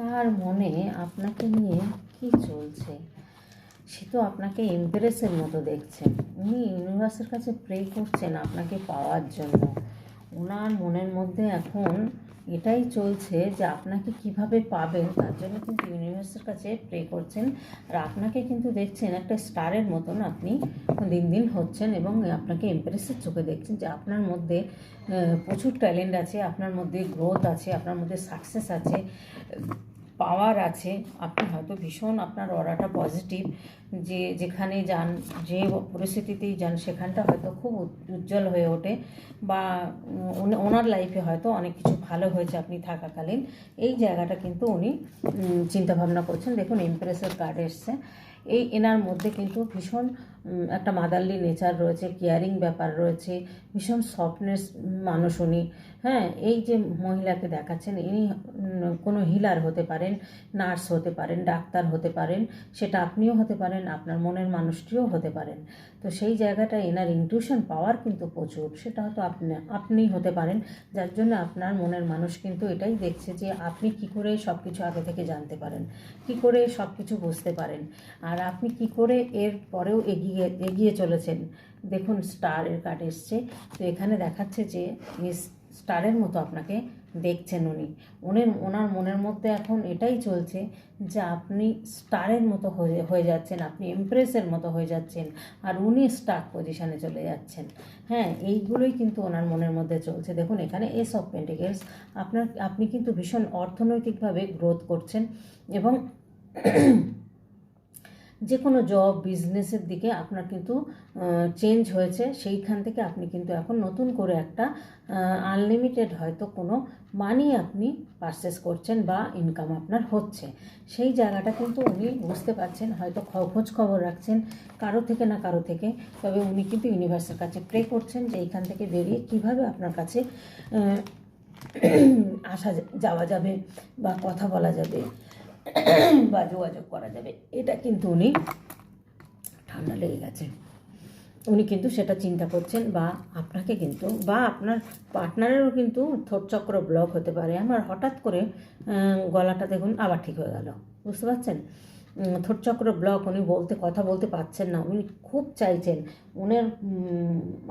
তার মনে আপনাকে নিয়ে কি চলছে? সে তো আপনাকে এমপ্রেসের মতো দেখছেন উনি ইউনিভার্সের কাছে প্রে করছেন আপনাকে পাওয়ার জন্য। ওনার মনের মধ্যে এখন এটাই চলছে যে আপনাকে কীভাবে পাবেন, তার জন্য কিন্তু ইউনিভার্সের কাছে প্রে করছেন। আর আপনাকে কিন্তু দেখছেন একটা স্টারের মতন আপনি দিন দিন হচ্ছেন এবং আপনাকে এমপ্রেসের চোখে দেখছেন যে আপনার মধ্যে প্রচুর ট্যালেন্ট আছে, আপনার মধ্যে গ্রোথ আছে, আপনার মধ্যে সাকসেস আছে। পাওয়ার আছে, আপনি হয়তো ভীষণ আপনার অরাটা পজিটিভ যে যেখানে যান, যে পরিস্থিতিতেই যান, সেখানটা হয়তো খুব উজ্জ্বল হয়ে ওঠে বা ওনার লাইফে হয়তো অনেক কিছু ভালো হয়েছে আপনি থাকাকালীন। এই জায়গাটা কিন্তু উনি চিন্তাভাবনা করছেন। দেখুন ইমপ্রেসের কার্ড এসছে। এই এনার মধ্যে কিন্তু ভীষণ একটা মাদারলি নেচার রয়েছে কেয়ারিং ব্যাপার রয়েছে, ভীষণ সফটনেস মানুষ উনি। হ্যাঁ এই যে মহিলাকে দেখাচ্ছেন, ইনি কোনো হিলার হতে পারেন নার্স হতে পারেন, ডাক্তার হতে পারেন, সেটা আপনিও হতে পারেন, আপনার মনের মানুষটিও হতে পারেন। তো সেই জায়গাটা এনার ইনটিউশন পাওয়ার কিন্তু প্রচুর, সেটা হয়তো আপনি, আপনিই হতে পারেন। যার জন্য আপনার মনের মানুষ কিন্তু এটাই দেখছে যে আপনি কি করে সব কিছু আগে থেকে জানতে পারেন, কি করে সব কিছু বুঝতে পারেন। আর আপনি কি করে এর পরেও এগিয়ে এগিয়ে চলেছেন। দেখুন স্টারের কার্ড এসছে। তো এখানে দেখাচ্ছে যে মিস স্টারের মতো আপনাকে দেখছেন উনি। উনি ওনার মনের মধ্যে এখন এটাই চলছে যে, আপনি স্টারের মতো হয়ে হয়ে যাচ্ছেন, আপনি এমপ্রেসের মতো হয়ে যাচ্ছেন, আর উনি স্টার পজিশানে চলে যাচ্ছেন। হ্যাঁ এইগুলোই কিন্তু ওনার মনের মধ্যে চলছে। দেখুন, এখানে এস অফ পেন্টিকেলস আপনার, আপনি কিন্তু ভীষণ অর্থনৈতিকভাবে গ্রোথ করছেন এবং যে কোনো জব বিজনেসের দিকে আপনার কিন্তু চেঞ্জ হয়েছে, সেইখান থেকে আপনি কিন্তু এখন নতুন করে একটা আনলিমিটেড হয়তো কোনো মানি আপনি পারচেস করছেন বা ইনকাম আপনার হচ্ছে। সেই জায়গাটা কিন্তু উনি বুঝতে পারছেন, হয়তো খোঁজ খবর রাখছেন কারও থেকে না কারও থেকে। তবে উনি কিন্তু ইউনিভার্সের কাছে প্রে করছেন যে এইখান থেকে বেরিয়ে কীভাবে আপনার কাছে আসা, যাওয়া যাবে বা কথা বলা যাবে। বা যোগাযোগ করা যাবে। এটা কিন্তু উনি ঠান্ডা লেগে গেছে। উনি কিন্তু সেটা চিন্তা করছেন বা আপনাকে কিন্তু বা আপনার পার্টনারেরও কিন্তু থোটচক্র ব্লক হতে পারে। আমার হঠাৎ করে গলাটা দেখুন আবার ঠিক হয়ে গেল। বুঝতে পারছেন? উম, থোট চক্র ব্লক উনি বলতে কথা বলতে পারছেন না। উনি খুব চাইছেন। ওনার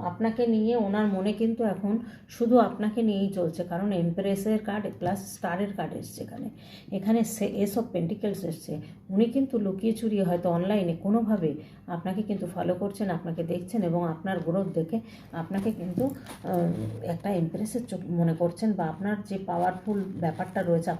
আপনাকে নিয়ে ওনার মনে কিন্তু এখন শুধু আপনাকে নিয়েই চলছে। কারণ এমপ্রেসের কার্ড প্লাস স্টারের কার্ড এসছে এখানে। এখানে সে এসব পেন্টিকেলস এসছে। উনি কিন্তু লুকিয়ে চুরিয়ে হয়তো অনলাইনে কোনোভাবে আপনাকে কিন্তু ফলো করছেন আপনাকে দেখছেন এবং আপনার গ্রোথ দেখে আপনাকে কিন্তু একটা ইমপ্রেসের চোখ মনে করছেন বা আপনার যে পাওয়ারফুল ব্যাপারটা রয়েছে আপনার